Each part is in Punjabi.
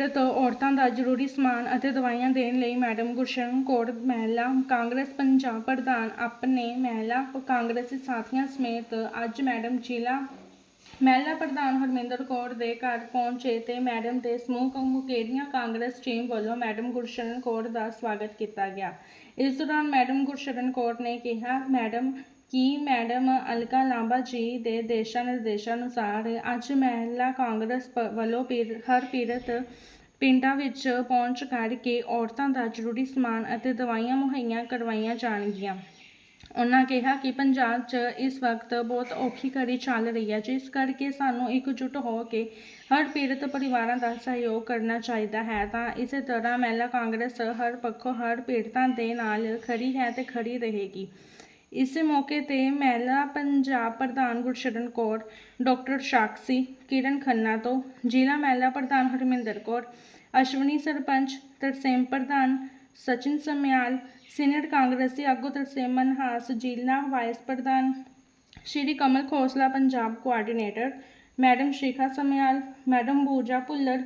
ਪੀੜਤ ਔਰਤਾਂ ਦਾ ਜ਼ਰੂਰੀ ਸਮਾਨ ਅਤੇ ਦਵਾਈਆਂ ਦੇਣ ਲਈ ਮੈਡਮ ਗੁਰਸ਼ਰਨ ਕੌਰ ਮਹਿਲਾ ਕਾਂਗਰਸ ਪੰਜਾਬ ਪ੍ਰਧਾਨ ਆਪਣੇ ਮਹਿਲਾ ਕਾਂਗਰਸੀ ਸਾਥੀਆਂ ਸਮੇਤ ਅੱਜ ਮੈਡਮ ਜ਼ਿਲ੍ਹਾ ਮਹਿਲਾ ਪ੍ਰਧਾਨ ਹਰਮਿੰਦਰ ਕੌਰ ਦੇ ਘਰ ਪਹੁੰਚੇ ਤੇ ਮੈਡਮ ਦੇ ਸਮੂਹ ਮੁਕੇਰੀਆਂ ਕਾਂਗਰਸ ਟੀਮ ਵੱਲੋਂ ਮੈਡਮ ਗੁਰਸ਼ਰਨ ਕੌਰ ਦਾ ਸਵਾਗਤ ਕੀਤਾ ਗਿਆ। ਇਸ ਦੌਰਾਨ ਮੈਡਮ ਗੁਰਸ਼ਰਨ ਕੌਰ ਨੇ ਕਿਹਾ, ਮੈਡਮ ਕੀ ਮੈਡਮ ਅਲਕਾ ਲਾਂਬਾ ਜੀ ਦੇ ਦੇਸ਼ਾਂ ਨਿਰਦੇਸ਼ਾਂ ਅਨੁਸਾਰ ਅੱਜ ਮਹਿਲਾ ਕਾਂਗਰਸ ਪ- ਵੱਲੋਂ ਪੀੜ- ਹਰ ਪੀੜਤ ਪਿੰਡਾਂ ਵਿੱਚ ਪਹੁੰਚ ਕਰਕੇ ਔਰਤਾਂ ਦਾ ਜ਼ਰੂਰੀ ਸਮਾਨ ਅਤੇ ਦਵਾਈਆਂ ਮੁਹੱਈਆ ਕਰਵਾਈਆਂ ਜਾਣਗੀਆਂ। ਉਹਨਾਂ ਕਿਹਾ ਕਿ ਪੰਜਾਬ 'ਚ ਇਸ ਵਕਤ ਬਹੁਤ ਔਖੀ ਘੜੀ ਚੱਲ ਰਹੀ ਹੈ, ਜਿਸ ਕਰਕੇ ਸਾਨੂੰ ਇਕਜੁੱਟ ਹੋ ਕੇ ਹਰ ਪੀੜਤ ਪਰਿਵਾਰਾਂ ਦਾ ਸਹਿਯੋਗ ਕਰਨਾ ਚਾਹੀਦਾ ਹੈ। ਤਾਂ ਇਸੇ ਤਰ੍ਹਾਂ ਮਹਿਲਾ ਕਾਂਗਰਸ ਹਰ ਪੱਖੋਂ ਹਰ ਪੀੜਤਾਂ ਦੇ ਨਾਲ ਖੜੀ ਹੈ ਤੇ ਖੜੀ ਰਹੇਗੀ। ਇਸ ਮੌਕੇ ਤੇ ਮਹਿਲਾ ਪੰਜਾਬ ਪ੍ਰਧਾਨ ਗੁਰਸ਼ਰਨ ਕੌਰ, ਡਾਕਟਰ ਸਾਕਸ਼ੀ, ਕਿਰਨ ਖੰਨਾ ਤੋਂ ਜ਼ਿਲ੍ਹਾ ਮਹਿਲਾ ਪ੍ਰਧਾਨ ਹਰਮਿੰਦਰ ਕੌਰ, ਅਸ਼ਵਨੀ ਸਰਪੰਚ, ਤਰਸੇਮ ਪ੍ਰਧਾਨ ਸਚਿਨ ਸਮਿਆਲ, ਸੀਨੀਅਰ ਕਾਂਗਰਸੀ ਆਗੂ ਤਰਸੇਮ ਮਨਹਾਸ, ਜ਼ਿਲ੍ਹਾ ਵਾਈਸ ਪ੍ਰਧਾਨ Shri Kamal Khosla, Punjab coordinator madam Shekha Samyal, madam Buja Bhullar,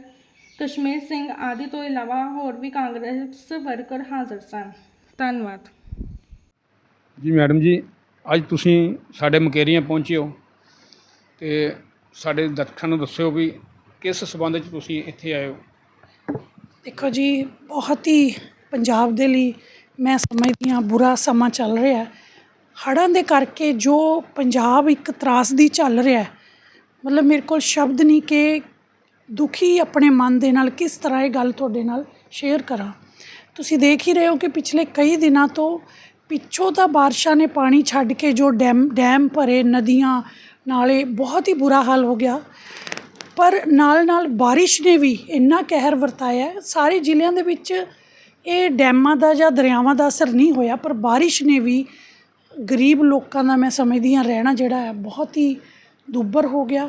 Kashmir Singh ਆਦਿ ਤੋਂ ਇਲਾਵਾ ਹੋਰ ਵੀ ਕਾਂਗਰਸ ਵਰਕਰ ਹਾਜ਼ਰ ਸਨ। ਧੰਨਵਾਦ। ਜੀ ਮੈਡਮ ਜੀ, ਅੱਜ ਤੁਸੀਂ ਸਾਡੇ ਮਕੇਰੀਆਂ ਪਹੁੰਚੇ ਹੋ ਤੇ ਸਾਡੇ ਦਰਸ਼ਕਾਂ ਨੂੰ ਦੱਸਿਓ ਵੀ ਕਿਸ ਸਬੰਧ ਵਿੱਚ ਤੁਸੀਂ ਇੱਥੇ ਆਏ ਹੋ? ਦੇਖੋ ਜੀ, ਬਹੁਤ ਹੀ ਪੰਜਾਬ ਦੇ ਲਈ ਮੈਂ ਸਮਝਦੀ ਹਾਂ ਬੁਰਾ ਸਮਾਂ ਚੱਲ ਰਿਹਾ ਹੜ੍ਹਾਂ ਦੇ ਕਰਕੇ ਜੋ ਪੰਜਾਬ ਇੱਕ ਤਰਾਸ ਦੀ ਚੱਲ ਰਿਹਾ ਮਤਲਬ ਮੇਰੇ ਕੋਲ ਸ਼ਬਦ ਨਹੀਂ ਕਿ ਦੁਖੀ ਆਪਣੇ ਮਨ ਦੇ ਨਾਲ ਕਿਸ ਤਰ੍ਹਾਂ ਇਹ ਗੱਲ ਤੁਹਾਡੇ ਨਾਲ ਸ਼ੇਅਰ ਕਰਾਂ। ਤੁਸੀਂ ਦੇਖ ਹੀ ਰਹੇ ਹੋ ਕਿ ਪਿਛਲੇ ਕਈ ਦਿਨਾਂ ਤੋਂ ਪਿੱਛੋਂ ਤਾਂ ਬਾਰਿਸ਼ਾਂ ਨੇ ਪਾਣੀ ਛੱਡ ਕੇ ਜੋ ਡੈਮ ਡੈਮ ਭਰੇ ਨਦੀਆਂ ਨਾਲੇ ਬਹੁਤ ਹੀ ਬੁਰਾ ਹਾਲ ਹੋ ਗਿਆ। ਪਰ ਨਾਲ ਨਾਲ ਬਾਰਿਸ਼ ਨੇ ਵੀ ਇੰਨਾ ਕਹਿਰ ਵਰਤਾਇਆ। ਸਾਰੇ ਜ਼ਿਲ੍ਹਿਆਂ ਦੇ ਵਿੱਚ ਇਹ ਡੈਮਾਂ ਦਾ ਜਾਂ ਦਰਿਆਵਾਂ ਦਾ ਅਸਰ ਨਹੀਂ ਹੋਇਆ, ਪਰ ਬਾਰਿਸ਼ ਨੇ ਵੀ ਗਰੀਬ ਲੋਕਾਂ ਦਾ ਮੈਂ ਸਮਝਦੀ ਹਾਂ ਰਹਿਣਾ ਜਿਹੜਾ ਹੈ ਬਹੁਤ ਹੀ ਦੁੱਬਰ ਹੋ ਗਿਆ।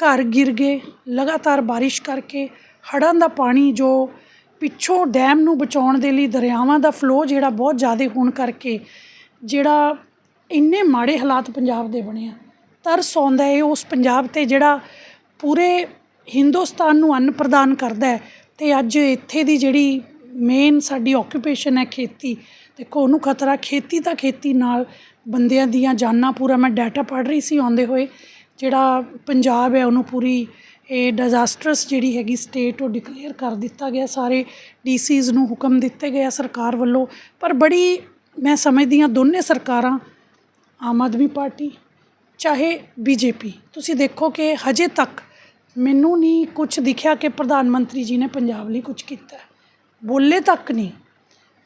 ਘਰ ਗਿਰ ਗਏ, ਲਗਾਤਾਰ ਬਾਰਿਸ਼ ਕਰਕੇ ਹੜ੍ਹਾਂ ਦਾ ਪਾਣੀ ਜੋ ਪਿੱਛੋਂ ਡੈਮ ਨੂੰ ਬਚਾਉਣ ਦੇ ਲਈ ਦਰਿਆਵਾਂ ਦਾ ਫਲੋ ਜਿਹੜਾ ਬਹੁਤ ਜ਼ਿਆਦਾ ਹੋਣ ਕਰਕੇ ਜਿਹੜਾ ਇੰਨੇ ਮਾੜੇ ਹਾਲਾਤ ਪੰਜਾਬ ਦੇ ਬਣੇ ਆ। ਤਰਸ ਆਉਂਦਾ ਹੈ, ਉਸ ਪੰਜਾਬ ਤੇ ਜਿਹੜਾ ਪੂਰੇ ਹਿੰਦੁਸਤਾਨ ਨੂੰ ਅੰਨ ਪ੍ਰਦਾਨ ਕਰਦਾ ਹੈ ਤੇ ਅੱਜ ਇੱਥੇ ਦੀ ਜਿਹੜੀ ਮੇਨ ਸਾਡੀ ਆਕਿਊਪੇਸ਼ਨ ਹੈ ਖੇਤੀ, ਦੇਖੋ ਉਹਨੂੰ ਖਤਰਾ, ਖੇਤੀ ਤਾਂ ਖੇਤੀ ਨਾਲ ਬੰਦਿਆਂ ਦੀਆਂ ਜਾਨਾਂ ਪੂਰਾ ਮੈਂ ਡਾਟਾ ਪੜ੍ਹ ਰਹੀ ਸੀ ਆਉਂਦੇ ਹੋਏ, ਜਿਹੜਾ ਪੰਜਾਬ ਹੈ ਉਹਨੂੰ ਪੂਰੀ ਇਹ ਡਿਜ਼ਾਸਟਰਸ ਜਿਹੜੀ ਹੈਗੀ ਸਟੇਟ ਉਹ ਡਿਕਲੇਅਰ ਕਰ ਦਿੱਤਾ ਗਿਆ, ਸਾਰੇ ਡੀਸੀਜ਼ ਨੂੰ ਹੁਕਮ ਦਿੱਤੇ ਗਏ ਆ ਸਰਕਾਰ ਵੱਲੋਂ। ਪਰ ਬੜੀ ਮੈਂ ਸਮਝਦੀ ਹਾਂ ਦੋਨੇ ਸਰਕਾਰਾਂ, ਆਮ ਆਦਮੀ ਪਾਰਟੀ, ਚਾਹੇ ਬੀਜੇਪੀ ਤੁਸੀਂ ਦੇਖੋ ਕਿ ਹਜੇ ਤੱਕ ਮੈਨੂੰ ਨਹੀਂ ਕੁਝ ਦਿਖਿਆ ਕਿ ਪ੍ਰਧਾਨ ਮੰਤਰੀ ਜੀ ਨੇ ਪੰਜਾਬ ਲਈ ਕੁਝ ਕੀਤਾ। ਬੋਲੇ ਤੱਕ ਨਹੀਂ।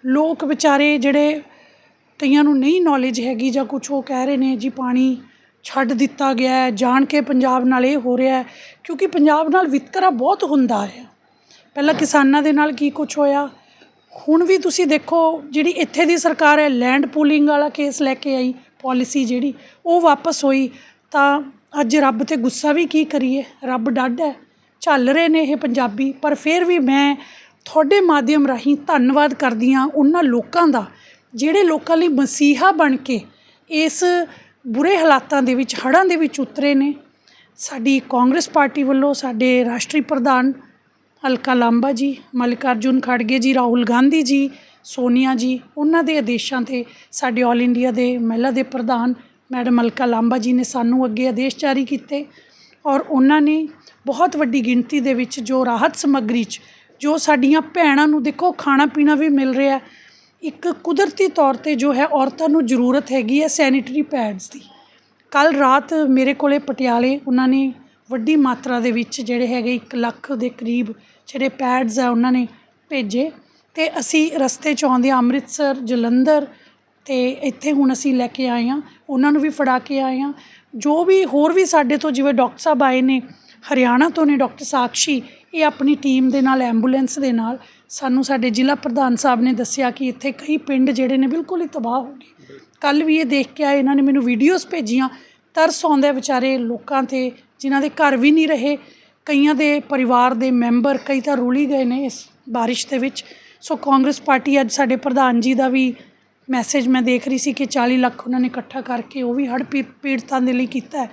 ਲੋਕ ਵਿਚਾਰੇ ਜਿਹੜੇ ਕਈਆਂ ਨੂੰ ਨਹੀਂ ਨੌਲੇਜ ਹੈਗੀ ਜਾਂ ਕੁਝ ਉਹ ਕਹਿ ਰਹੇ ਨੇ, ਜੀ ਪਾਣੀ ਛੱਡ ਦਿੱਤਾ ਗਿਆ ਹੈ, ਜਾਣ ਕੇ ਪੰਜਾਬ ਨਾਲ ਇਹ ਹੋ ਰਿਹਾ ਕਿਉਂਕਿ ਪੰਜਾਬ ਨਾਲ ਵਿਤਕਰਾ ਬਹੁਤ ਹੁੰਦਾ ਹੈ। ਪਹਿਲਾਂ ਕਿਸਾਨਾਂ ਦੇ ਨਾਲ ਕੀ ਕੁਝ ਹੋਇਆ? ਹੁਣ ਵੀ ਤੁਸੀਂ ਦੇਖੋ, ਜਿਹੜੀ ਇੱਥੇ ਦੀ ਸਰਕਾਰ ਹੈ ਲੈਂਡ ਪੂਲਿੰਗ ਵਾਲਾ ਕੇਸ ਲੈ ਕੇ ਆਈ ਪਾਲਿਸੀ ਜਿਹੜੀ, ਉਹ ਵਾਪਸ ਹੋਈ। ਤਾਂ ਅੱਜ ਰੱਬ ਤੇ ਗੁੱਸਾ ਵੀ ਕੀ ਕਰੀਏ? ਰੱਬ ਡੱਡ ਹੈ ਚੱਲ ਰਹੇ ਨੇ ਇਹ ਪੰਜਾਬੀ। ਪਰ ਫਿਰ ਵੀ ਮੈਂ ਤੁਹਾਡੇ ਮਾਧਿਅਮ ਰਾਹੀਂ ਧੰਨਵਾਦ ਕਰਦੀ ਹਾਂ ਉਹਨਾਂ ਲੋਕਾਂ ਦਾ, ਜਿਹੜੇ ਲੋਕਾਂ ਲਈ ਮਸੀਹਾ ਬਣ ਕੇ ਇਸ ਬੁਰੇ ਹਾਲਾਤਾਂ ਦੇ ਵਿੱਚ, ਹੜ੍ਹਾਂ ਦੇ ਵਿੱਚ ਉਤਰੇ ਨੇ। ਸਾਡੀ ਕਾਂਗਰਸ ਪਾਰਟੀ ਵੱਲੋਂ ਸਾਡੇ ਰਾਸ਼ਟਰੀ ਪ੍ਰਧਾਨ ਅਲਕਾ ਲਾਂਬਾ ਜੀ, ਮਲਿਕਾਰਜੁਨ ਖੜਗੇ ਜੀ, ਰਾਹੁਲ ਗਾਂਧੀ ਜੀ, ਸੋਨੀਆ ਜੀ, ਉਹਨਾਂ ਦੇ ਆਦੇਸ਼ਾਂ ਤੇ ਸਾਡੇ ਆਲ ਇੰਡੀਆ ਦੇ ਮਹਿਲਾ ਦੇ ਪ੍ਰਧਾਨ ਮੈਡਮ ਅਲਕਾ ਲਾਂਬਾ ਜੀ ਨੇ ਸਾਨੂੰ ਅੱਗੇ ਆਦੇਸ਼ ਜਾਰੀ ਕੀਤੇ ਔਰ ਉਹਨਾਂ ਨੇ ਬਹੁਤ ਵੱਡੀ ਗਿਣਤੀ ਦੇ ਵਿੱਚ ਜੋ ਰਾਹਤ ਸਮੱਗਰੀ 'ਚ, ਜੋ ਸਾਡੀਆਂ ਭੈਣਾਂ ਨੂੰ ਦੇਖੋ ਖਾਣਾ ਪੀਣਾ ਵੀ ਮਿਲ ਰਿਹਾ ਇੱਕ ਕੁਦਰਤੀ ਤੌਰ ਤੇ ਜੋ ਹੈ ਔਰਤਾਂ ਨੂੰ ਜ਼ਰੂਰਤ ਹੈਗੀ ਹੈ ਸੈਨੀਟਰੀ ਪੈਡਸ ਦੀ। ਕੱਲ੍ਹ ਰਾਤ ਮੇਰੇ ਕੋਲ ਪਟਿਆਲੇ ਉਹਨਾਂ ਨੇ ਵੱਡੀ ਮਾਤਰਾ ਦੇ ਵਿੱਚ ਜਿਹੜੇ ਹੈਗੇ ਇੱਕ ਲੱਖ ਦੇ ਕਰੀਬ ਜਿਹੜੇ ਪੈਡਸ ਆ ਉਹਨਾਂ ਨੇ ਭੇਜੇ ਅਤੇ ਅਸੀਂ ਰਸਤੇ 'ਚ ਆਉਂਦੇ ਅੰਮ੍ਰਿਤਸਰ, ਜਲੰਧਰ ਅਤੇ ਇੱਥੇ ਹੁਣ ਅਸੀਂ ਲੈ ਕੇ ਆਏ ਹਾਂ, ਉਹਨਾਂ ਨੂੰ ਵੀ ਫੜਾ ਕੇ ਆਏ ਹਾਂ। ਜੋ ਵੀ ਹੋਰ ਵੀ ਸਾਡੇ ਤੋਂ ਜਿਵੇਂ ਡਾਕਟਰ ਸਾਹਿਬ ਆਏ ਨੇ, ਹਰਿਆਣਾ ਤੋਂ ਨੇ ਡਾਕਟਰ ਸਾਕਸ਼ੀ ਇਹ ਆਪਣੀ ਟੀਮ ਦੇ ਨਾਲ, ਐਂਬੂਲੈਂਸ ਦੇ ਨਾਲ ਸਾਨੂੰ ਸਾਡੇ ਜ਼ਿਲ੍ਹਾ ਪ੍ਰਧਾਨ ਸਾਹਿਬ ਨੇ ਦੱਸਿਆ ਕਿ ਇੱਥੇ ਕਈ ਪਿੰਡ ਜਿਹੜੇ ਨੇ ਬਿਲਕੁਲ ਹੀ ਤਬਾਹ ਹੋ ਗਏ। ਕੱਲ ਵੀ ਇਹ ਦੇਖ ਕੇ ਆਏ, ਇਹਨਾਂ ਨੇ ਮੈਨੂੰ ਵੀਡੀਓਜ਼ ਭੇਜੀਆਂ। ਤਰਸ ਆਉਂਦਾ ਵਿਚਾਰੇ ਲੋਕਾਂ ਤੇ, ਜਿਨ੍ਹਾਂ ਦੇ ਘਰ ਵੀ ਨਹੀਂ ਰਹੇ। ਕਈਆਂ ਦੇ ਪਰਿਵਾਰ ਦੇ ਮੈਂਬਰ ਕਈ ਤਾਂ ਰੁਲੀ ਗਏ ਨੇ ਇਸ ਬਾਰਿਸ਼ ਦੇ ਵਿੱਚ। ਸੋ ਕਾਂਗਰਸ ਪਾਰਟੀ ਅੱਜ ਸਾਡੇ ਪ੍ਰਧਾਨ ਜੀ ਦਾ ਵੀ ਮੈਸੇਜ ਮੈਂ ਦੇਖ ਰਹੀ ਸੀ ਕਿ 40 ਲੱਖ ਉਹਨਾਂ ਨੇ ਇਕੱਠਾ ਕਰਕੇ ਉਹ ਵੀ ਹੜ੍ਹ ਪੀ- ਪੀੜਤਾਂ ਦੇ ਲਈ ਕੀਤਾ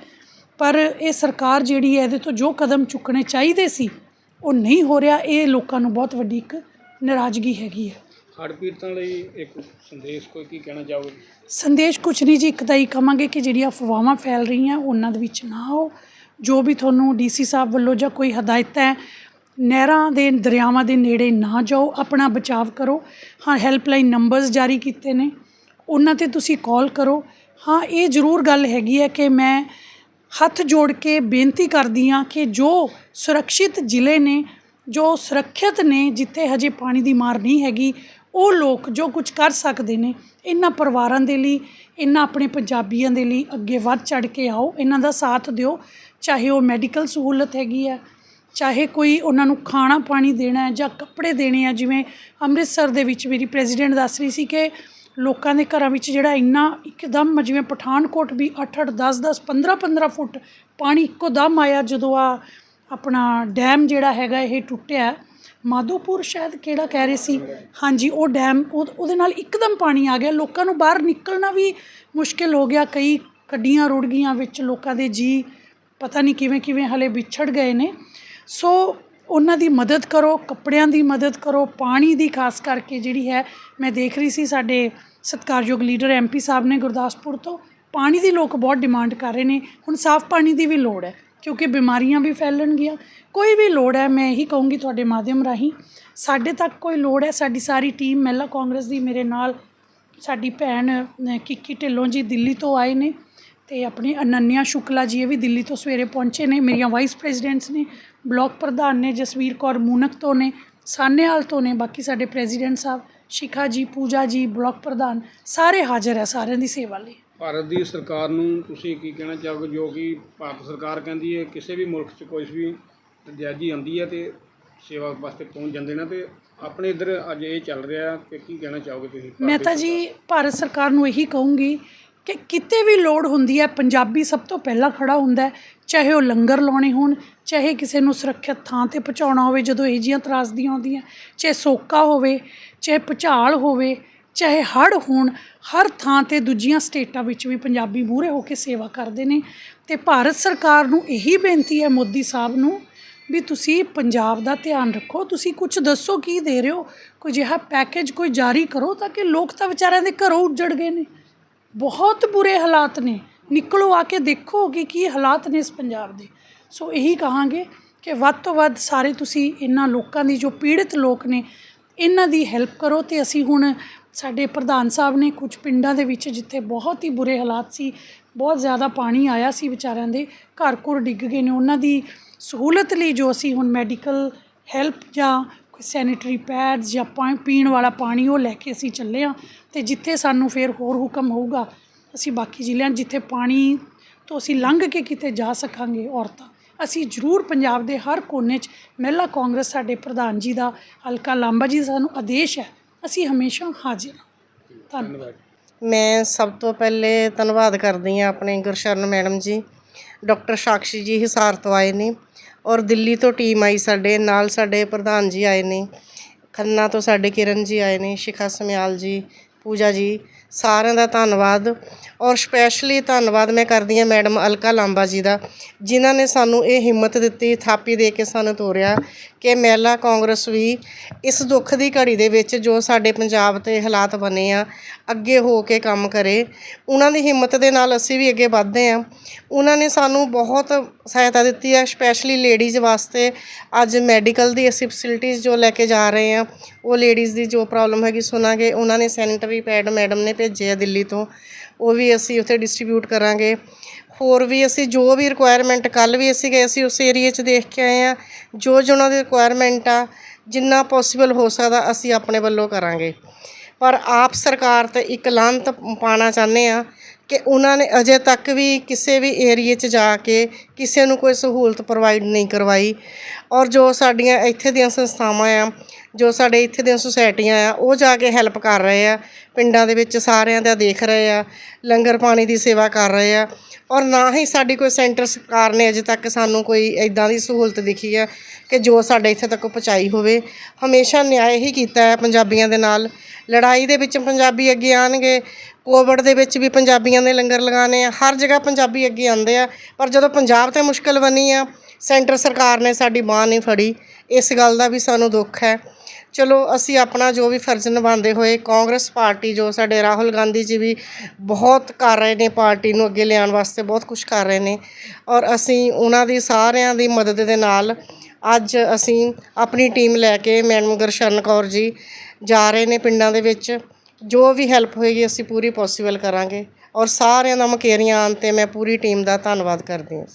ਪਰ ਇਹ ਸਰਕਾਰ ਜਿਹੜੀ ਹੈ, ਇਹਦੇ ਤੋਂ ਜੋ ਕਦਮ ਚੁੱਕਣੇ ਚਾਹੀਦੇ ਸੀ ਉਹ ਨਹੀਂ ਹੋ ਰਿਹਾ ਇਹ ਲੋਕਾਂ ਨੂੰ ਬਹੁਤ ਵੱਡੀ ਇੱਕ ਨਾਰਾਜ਼ਗੀ ਹੈਗੀ ਹੈ। ਹੜ੍ਹ ਪੀੜਤਾਂ ਲਈ ਇੱਕ ਸੰਦੇਸ਼ ਕੋਈ ਕੀ ਕਹਿਣਾ ਚਾਹੋਗੇ? ਸੰਦੇਸ਼ ਕੁਛ ਨਹੀਂ ਜੀ ਇੱਕ ਤਾਂ ਹੀ ਕਵਾਂਗੇ ਕਿ ਜਿਹੜੀਆਂ ਅਫਵਾਹਾਂ ਫੈਲ ਰਹੀਆਂ ਉਹਨਾਂ ਦੇ ਵਿੱਚ ਨਾ ਆਓ। ਜੋ ਵੀ ਤੁਹਾਨੂੰ ਡੀਸੀ ਸਾਹਿਬ ਵੱਲੋਂ ਜਾਂ ਕੋਈ ਹਦਾਇਤਾਂ ਹੈ ਨਹਿਰਾਂ ਦੇ ਦਰਿਆਵਾਂ ਦੇ ਨੇੜੇ ਨਾ ਜਾਓ ਆਪਣਾ ਬਚਾਵ ਕਰੋ। ਹਾਂ ਹੈਲਪਲਾਈਨ ਨੰਬਰਸ ਜਾਰੀ ਕੀਤੇ ਨੇ ਉਹਨਾਂ ਤੇ ਤੁਸੀਂ ਕਾਲ ਕਰੋ। ਹਾਂ ਇਹ ਜ਼ਰੂਰ ਗੱਲ ਹੈਗੀ ਹੈ ਕਿ ਮੈਂ ਹੱਥ ਜੋੜ ਕੇ ਬੇਨਤੀ ਕਰਦੀ ਹਾਂ ਕਿ ਜੋ ਸੁਰੱਖਿਅਤ ਜ਼ਿਲ੍ਹੇ ਨੇ, ਜੋ ਸੁਰੱਖਿਅਤ ਨੇ, ਜਿੱਥੇ ਹਜੇ ਪਾਣੀ ਦੀ ਮਾਰ ਨਹੀਂ ਹੈਗੀ, ਉਹ ਲੋਕ ਜੋ ਕੁਝ ਕਰ ਸਕਦੇ ਨੇ, ਇਹਨਾਂ ਪਰਿਵਾਰਾਂ ਦੇ ਲਈ, ਇਹਨਾਂ ਆਪਣੇ ਪੰਜਾਬੀਆਂ ਦੇ ਲਈ ਅੱਗੇ ਵੱਧ ਚੜ ਕੇ ਆਓ, ਇਹਨਾਂ ਦਾ ਸਾਥ ਦਿਓ। ਚਾਹੇ ਉਹ ਮੈਡੀਕਲ ਸਹੂਲਤ ਹੈਗੀ ਹੈ, ਚਾਹੇ ਕੋਈ ਉਹਨਾਂ ਨੂੰ ਖਾਣਾ ਪਾਣੀ ਦੇਣਾ ਹੈ ਜਾਂ ਕੱਪੜੇ ਦੇਣੇ ਆ ਜਿਵੇਂ ਅੰਮ੍ਰਿਤਸਰ ਦੇ ਵਿੱਚ ਮੇਰੀ ਪ੍ਰੈਜ਼ੀਡੈਂਟ ਦੱਸ ਰਹੀ ਸੀ ਕਿ ਲੋਕਾਂ ਦੇ ਘਰਾਂ ਵਿੱਚ ਜਿਹੜਾ ਇੰਨਾ ਇੱਕਦਮ ਜਿਵੇਂ ਪਠਾਨਕੋਟ ਵੀ 8-8 10-10 15-15 ਫੁੱਟ ਪਾਣੀ ਇੱਕੋ ਦਮ ਆਇਆ ਜਦੋਂ ਆ ਆਪਣਾ ਡੈਮ ਜਿਹੜਾ ਹੈਗਾ ਇਹ ਟੁੱਟਿਆ। ਮਾਧੋਪੁਰ ਸ਼ਾਇਦ ਕਿਹੜਾ ਕਹਿ ਰਹੇ ਸੀ? ਹਾਂਜੀ, ਉਹ ਡੈਮ, ਉਹ- ਉਹਦੇ ਨਾਲ ਇੱਕਦਮ ਪਾਣੀ ਆ ਗਿਆ। ਲੋਕਾਂ ਨੂੰ ਬਾਹਰ ਨਿਕਲਣਾ ਵੀ ਮੁਸ਼ਕਿਲ ਹੋ ਗਿਆ। ਕਈ ਗੱਡੀਆਂ ਰੁੜ ਗਈਆਂ ਵਿੱਚ, ਲੋਕਾਂ ਦੇ ਜੀ ਪਤਾ ਨਹੀਂ ਕਿਵੇਂ ਕਿਵੇਂ ਹਲੇ ਵਿਛੜ ਗਏ ਨੇ। ਸੋ ਉਹਨਾਂ ਦੀ ਮਦਦ ਕਰੋ, ਕੱਪੜਿਆਂ ਦੀ ਮਦਦ ਕਰੋ, ਪਾਣੀ ਦੀ ਖਾਸ ਕਰਕੇ ਜਿਹੜੀ ਹੈ, ਮੈਂ ਦੇਖ ਰਹੀ ਸੀ ਸਾਡੇ ਸਤਿਕਾਰਯੋਗ ਲੀਡਰ ਐਮਪੀ ਸਾਹਿਬ ਨੇ ਗੁਰਦਾਸਪੁਰ ਤੋਂ, ਪਾਣੀ ਦੀ ਲੋਕ ਬਹੁਤ ਡਿਮਾਂਡ ਕਰ ਰਹੇ ਨੇ, ਹੁਣ ਸਾਫ਼ ਪਾਣੀ ਦੀ ਵੀ ਲੋੜ ਹੈ, ਕਿਉਂਕਿ ਬਿਮਾਰੀਆਂ ਵੀ ਫੈਲਣਗੀਆਂ ਕੋਈ ਵੀ ਲੋੜ ਹੈ, ਮੈਂ ਇਹੀ ਕਹੂੰਗੀ ਤੁਹਾਡੇ ਮਾਧਿਅਮ ਰਾਹੀਂ, ਸਾਡੇ ਤੱਕ ਕੋਈ ਲੋੜ ਹੈ, ਸਾਡੀ ਸਾਰੀ ਟੀਮ, ਮਹਿਲਾ ਕਾਂਗਰਸ ਦੀ ਮੇਰੇ ਨਾਲ, ਸਾਡੀ ਭੈਣ ਕਿੱਕੀ ਢਿੱਲੋਂ ਜੀ ਦਿੱਲੀ ਤੋਂ ਆਏ ਨੇ, ਤੇ ਆਪਣੇ ਅਨੰਨਿਆ ਸ਼ੁਕਲਾ ਜੀ ਇਹ ਵੀ ਦਿੱਲੀ ਤੋਂ ਸਵੇਰੇ ਪਹੁੰਚੇ ਨੇ, ਮੇਰੀਆਂ ਵਾਈਸ ਪ੍ਰੈਜ਼ੀਡੈਂਟਸ ਨੇ ਬਲਾਕ ਪ੍ਰਧਾਨ ਨੇ ਜਸਵੀਰ ਕੌਰ ਮੂਨਕ ਤੋਂ ਨੇ ਸਾਨੇਵਾਲ ਤੋਂ ਨੇ ਬਾਕੀ ਸਾਡੇ ਪ੍ਰੈਜ਼ੀਡੈਂਟ ਸਾਹਿਬ ਸ਼ਿਖਾ ਜੀ ਪੂਜਾ ਜੀ ਬਲਾਕ ਪ੍ਰਧਾਨ ਸਾਰੇ ਹਾਜ਼ਰ ਹੈ ਸਾਰਿਆਂ ਦੀ ਸੇਵਾ ਲਈ। ਭਾਰਤ ਦੀ ਸਰਕਾਰ ਨੂੰ ਤੁਸੀਂ ਕੀ ਕਹਿਣਾ ਚਾਹੋਗੇ ਜੋ ਕਿ ਭਾਰਤ ਸਰਕਾਰ ਕਹਿੰਦੀ ਹੈ ਕਿਸੇ ਵੀ ਮੁਲਕ 'ਚ ਕੋਈ ਵੀ ਨਜਾਇਜ਼ੀ ਆਉਂਦੀ ਹੈ ਤੇ ਸੇਵਾ ਵਾਸਤੇ ਪਹੁੰਚ ਜਾਂਦੇ ਨੇ ਤੇ ਆਪਣੇ ਇੱਧਰ ਅੱਜ ਇਹ ਚੱਲ ਰਿਹਾ ਕਿ ਕੀ ਕਹਿਣਾ ਚਾਹੋਗੇ ਤੁਸੀਂ? ਮੈਂ ਤਾਂ ਜੀ ਭਾਰਤ ਸਰਕਾਰ ਨੂੰ ਇਹੀ ਕਹੂੰਗੀ ਕਿ ਕਿਤੇ ਵੀ ਲੋੜ ਹੁੰਦੀ ਹੈ, ਪੰਜਾਬੀ ਸਭ ਤੋਂ ਪਹਿਲਾਂ ਖੜਾ ਹੁੰਦਾ ਚਾਹੇ ਉਹ ਲੰਗਰ ਲਾਉਣੇ ਹੋਣ, ਚਾਹੇ ਕਿਸੇ ਨੂੰ ਸੁਰੱਖਿਅਤ ਥਾਂ ਤੇ ਪਹੁੰਚਾਉਣਾ ਹੋਵੇ, ਜਦੋਂ ਇਹੋ ਜਿਹੀਆਂ ਤਰਾਸਦੀਆਂ ਆਉਂਦੀਆਂ, ਚਾਹੇ ਸੋਕਾ ਹੋਵੇ, ਚਾਹੇ ਭੁਚਾਲ ਹੋਵੇ, ਚਾਹੇ ਹੜ੍ਹ ਹੋਣ, ਹਰ ਥਾਂ ਤੇ ਦੂਜੀਆਂ ਸਟੇਟਾਂ ਵਿੱਚ ਵੀ ਪੰਜਾਬੀ ਮੂਹਰੇ ਹੋ ਕੇ ਸੇਵਾ ਕਰਦੇ ਨੇ। ਤੇ ਭਾਰਤ ਸਰਕਾਰ ਨੂੰ ਇਹੀ ਬੇਨਤੀ ਹੈ ਮੋਦੀ ਸਾਹਿਬ ਨੂੰ ਵੀ ਤੁਸੀਂ ਪੰਜਾਬ ਦਾ ਧਿਆਨ ਰੱਖੋ। ਤੁਸੀਂ ਕੁਝ ਦੱਸੋ ਕੀ ਦੇ ਰਹੇ ਹੋ? ਕੋਈ ਜਿਹਾ ਪੈਕੇਜ ਕੋਈ ਜਾਰੀ ਕਰੋ ਤਾਂ ਕਿ ਲੋਕ ਤਾਂ ਵਿਚਾਰਿਆਂ ਦੇ ਘਰੋਂ ਉੱਜੜ ਗਏ ਨੇ। ਬਹੁਤ ਬੁਰੇ ਹਾਲਾਤ ਨੇ। ਨਿਕਲੋ ਆ ਕੇ ਦੇਖੋ ਕਿ ਕੀ ਹਾਲਾਤ ਨੇ ਇਸ ਪੰਜਾਬ ਦੇ। ਸੋ ਇਹੀ ਕਹਾਂਗੇ ਕਿ ਵੱਧ ਤੋਂ ਵੱਧ ਸਾਰੇ ਤੁਸੀਂ ਇਹਨਾਂ ਲੋਕਾਂ ਦੀ, ਜੋ ਪੀੜਿਤ ਲੋਕ ਨੇ, ਇਹਨਾਂ ਦੀ ਹੈਲਪ ਕਰੋ ਤੇ ਅਸੀਂ ਹੁਣ ਸਾਡੇ ਪ੍ਰਧਾਨ ਸਾਹਿਬ ਨੇ ਕੁਝ ਪਿੰਡਾਂ ਦੇ ਵਿੱਚ ਜਿੱਥੇ ਬਹੁਤ ਹੀ ਬੁਰੇ ਹਾਲਾਤ ਸੀ, ਬਹੁਤ ਜ਼ਿਆਦਾ ਪਾਣੀ ਆਇਆ ਸੀ ਵਿਚਾਰਿਆਂ ਦੇ, ਘਰ ਘਰ ਡਿੱਗ ਗਏ ਨੇ। ਉਹਨਾਂ ਦੀ ਸਹੂਲਤ ਲਈ ਜੋ ਅਸੀਂ ਹੁਣ ਮੈਡੀਕਲ ਹੈਲਪ ਜਾਂ ਕੋਈ ਸੈਨੀਟਰੀ ਪੈਡਸ ਜਾਂ ਪਾ- ਪੀਣ ਵਾਲਾ ਪਾਣੀ ਉਹ ਲੈ ਕੇ ਅਸੀਂ ਚੱਲੇ ਹਾਂ ਅਤੇ ਜਿੱਥੇ ਸਾਨੂੰ ਫਿਰ ਹੋਰ ਹੁਕਮ ਹੋਊਗਾ, ਅਸੀਂ ਬਾਕੀ ਜ਼ਿਲ੍ਹਿਆਂ ਜਿੱਥੇ ਪਾਣੀ ਤੋਂ ਅਸੀਂ ਲੰਘ ਕੇ ਕਿਤੇ ਜਾ ਸਕਾਂਗੇ ਔਰਤਾਂ, ਅਸੀਂ ਜ਼ਰੂਰ ਪੰਜਾਬ ਦੇ ਹਰ ਕੋਨੇ 'ਚ ਮਹਿਲਾ ਕਾਂਗਰਸ ਸਾਡੇ ਪ੍ਰਧਾਨ ਜੀ ਦਾ ਹਲਕਾ ਲਾਂਬਾ ਜੀ ਦਾ ਸਾਨੂੰ ਆਦੇਸ਼ ਹੈ, ਅਸੀਂ ਹਮੇਸ਼ਾ ਹਾਜ਼ਰ ਹਾਂ। ਧੰਨਵਾਦ। ਮੈਂ ਸਭ ਤੋਂ ਪਹਿਲੇ ਧੰਨਵਾਦ ਕਰਦੀ ਹਾਂ ਆਪਣੇ ਗੁਰਸ਼ਰਨ ਮੈਡਮ ਜੀ ਡਾਕਟਰ ਸਾਕਸ਼ੀ ਜੀ ਹਿਸਾਰ ਤੋਂ ਆਏ ਨੇ ਔਰ ਦਿੱਲੀ ਤੋਂ ਟੀਮ ਆਈ ਸਾਡੇ, ਨਾਲ ਸਾਡੇ ਪ੍ਰਧਾਨ ਜੀ ਆਏ ਨੇ, ਖੰਨਾ ਤੋਂ ਸਾਡੇ ਕਿਰਨ ਜੀ ਆਏ ਨੇ, ਸ਼ਿਖਾ ਸਮਿਆਲ ਜੀ, ਪੂਜਾ ਜੀ ਸਾਰਿਆਂ ਦਾ ਧੰਨਵਾਦ ਔਰ ਸਪੈਸ਼ਲੀ ਧੰਨਵਾਦ ਮੈਂ ਕਰਦੀ ਹਾਂ ਮੈਡਮ ਅਲਕਾ ਲਾਂਬਾ ਜੀ ਦਾ, ਜਿਨ੍ਹਾਂ ਨੇ ਸਾਨੂੰ ਇਹ ਹਿੰਮਤ ਦਿੱਤੀ, ਥਾਪੀ ਦੇ ਕੇ ਸਾਨੂੰ ਤੋਰਿਆ ਕਿ ਮਹਿਲਾ ਕਾਂਗਰਸ ਵੀ ਇਸ ਦੁੱਖ ਦੀ ਘੜੀ ਦੇ ਵਿੱਚ ਜੋ ਸਾਡੇ ਪੰਜਾਬ ਤੇ ਹਾਲਾਤ ਬਣੇ ਆ, ਅੱਗੇ ਹੋ ਕੇ ਕੰਮ ਕਰੇ। ਉਹਨਾਂ ਦੀ ਹਿੰਮਤ ਦੇ ਨਾਲ ਅਸੀਂ ਵੀ ਅੱਗੇ ਵਧਦੇ ਆ ਉਹਨਾਂ ਨੇ ਸਾਨੂੰ ਬਹੁਤ ਸਹਾਇਤਾ ਦਿੱਤੀ ਹੈ ਸਪੈਸ਼ਲੀ ਲੇਡੀਜ਼ ਵਾਸਤੇ ਅੱਜ ਮੈਡੀਕਲ ਦੀ ਅਸੀਂ ਫੈਸਿਲਿਟੀਜ਼ ਜੋ ਲੈ ਕੇ ਜਾ ਰਹੇ ਆ ਉਹ ਲੇਡੀਜ਼ ਦੀ ਜੋ ਪ੍ਰੋਬਲਮ ਹੈਗੀ ਸੁਣਾਂਗੇ। ਉਹਨਾਂ ਨੇ ਸੈਨੀਟਰੀ ਪੈਡ ਮੈਡਮ ਨੇ ਭੇਜੇ ਆ ਦਿੱਲੀ ਤੋਂ, ਉਹ ਵੀ ਅਸੀਂ ਉੱਥੇ ਡਿਸਟ੍ਰੀਬਿਊਟ ਕਰਾਂਗੇ। ਹੋਰ ਵੀ ਅਸੀਂ ਜੋ ਵੀ ਰਿਕੁਆਇਰਮੈਂਟ ਕੱਲ ਵੀ ਅਸੀਂ ਗਏ ਅਸੀਂ ਉਸ ਏਰੀਏ 'ਚ ਦੇਖ ਕੇ ਆਏ ਆ, ਜੋ ਜੋ ਉਹਨਾਂ ਦੀ ਰਿਕੁਆਇਰਮੈਂਟ ਆ, ਜਿੰਨਾ ਪੋਸੀਬਲ ਹੋ ਸਕਦਾ ਅਸੀਂ ਆਪਣੇ ਵੱਲੋਂ ਕਰਾਂਗੇ। ਪਰ ਆਪ ਸਰਕਾਰ ਤੇ ਇੱਕ ਲਾਂਤ ਪਾਣਾ ਚਾਹੁੰਦੇ ਆ ਕਿ ਉਹਨਾਂ ਨੇ ਅਜੇ ਤੱਕ ਵੀ ਕਿਸੇ ਵੀ ਏਰੀਏ 'ਚ ਜਾ ਕੇ ਕਿਸੇ ਨੂੰ ਕੋਈ ਸਹੂਲਤ ਪ੍ਰੋਵਾਈਡ ਨਹੀਂ ਕਰਵਾਈ। ਔਰ ਜੋ ਸਾਡੀਆਂ ਇੱਥੇ ਦੀਆਂ ਸੰਸਥਾਵਾਂ ਆ, ਜੋ ਸਾਡੇ ਇੱਥੇ ਦੀਆਂ ਸੁਸਾਇਟੀਆਂ ਆ, ਉਹ ਜਾ ਕੇ ਹੈਲਪ ਕਰ ਰਹੇ ਆ। ਪਿੰਡਾਂ ਦੇ ਵਿੱਚ ਸਾਰਿਆਂ ਦਾ ਦੇਖ ਰਹੇ ਆ, ਲੰਗਰ ਪਾਣੀ ਦੀ ਸੇਵਾ ਕਰ ਰਹੇ ਆ। ਔਰ ਨਾ ਹੀ ਸਾਡੀ ਕੋਈ ਸੈਂਟਰ ਸਰਕਾਰ ਨੇ ਅਜੇ ਤੱਕ ਸਾਨੂੰ ਕੋਈ ਇਦਾਂ ਦੀ ਸਹੂਲਤ ਦਿਖੀ ਹੈ ਕਿ ਜੋ ਸਾਡੇ ਇੱਥੇ ਤੱਕ ਪਹੁੰਚਾਈ ਹੋਵੇ। ਹਮੇਸ਼ਾ ਨਿਆਂ ਹੀ ਕੀਤਾ ਹੈ ਪੰਜਾਬੀਆਂ ਦੇ ਨਾਲ। ਲੜਾਈ ਦੇ ਵਿੱਚ ਪੰਜਾਬੀ ਅੱਗੇ ਆਣਗੇ ਕੋਵਿਡ ਦੇ ਵਿੱਚ ਵੀ ਪੰਜਾਬੀਆਂ ਨੇ ਲੰਗਰ ਲਗਾਣੇ ਆ। ਹਰ ਜਗ੍ਹਾ ਪੰਜਾਬੀ ਅੱਗੇ ਆਉਂਦੇ ਆ। ਪਰ ਜਦੋਂ ਪੰਜਾਬ ਤੇ ਮੁਸ਼ਕਲ ਬਣੀ ਆ, ਸੈਂਟਰ ਸਰਕਾਰ ਨੇ ਸਾਡੀ ਬਾਂਹ ਨਹੀਂ ਫੜੀ। ਇਸ ਗੱਲ ਦਾ ਵੀ ਸਾਨੂੰ ਦੁੱਖ ਹੈ। ਚਲੋ, ਅਸੀਂ ਆਪਣਾ ਜੋ ਵੀ ਫਰਜ਼ ਨਿਭਾਉਂਦੇ ਹੋਏ ਕਾਂਗਰਸ ਪਾਰਟੀ ਜੋ ਸਾਡੇ ਰਾਹੁਲ ਗਾਂਧੀ ਜੀ ਵੀ ਬਹੁਤ ਕਰ ਰਹੇ ਨੇ, ਪਾਰਟੀ ਨੂੰ ਅੱਗੇ ਲਿਆਉਣ ਵਾਸਤੇ ਬਹੁਤ ਕੁਝ ਕਰ ਰਹੇ ਨੇ। ਔਰ ਅਸੀਂ ਉਹਨਾਂ ਦੀ ਸਾਰਿਆਂ ਦੀ ਮਦਦ ਦੇ ਨਾਲ ਅੱਜ ਅਸੀਂ ਆਪਣੀ ਟੀਮ ਲੈ ਕੇ ਮੈਡਮ ਗੁਰਸ਼ਰਨ ਕੌਰ ਜੀ ਜਾ ਰਹੇ ਨੇ ਪਿੰਡਾਂ ਦੇ ਵਿੱਚ। ਜੋ ਵੀ ਹੈਲਪ ਹੋਏਗੀ, ਅਸੀਂ ਪੂਰੀ ਪੋਸੀਬਲ ਕਰਾਂਗੇ। ਔਰ ਸਾਰਿਆਂ ਦਾ ਮਕੇਰੀਆਂ ਆਉਣ ਤੇ ਮੈਂ ਪੂਰੀ ਟੀਮ ਦਾ ਧੰਨਵਾਦ ਕਰਦੀ ਹਾਂ।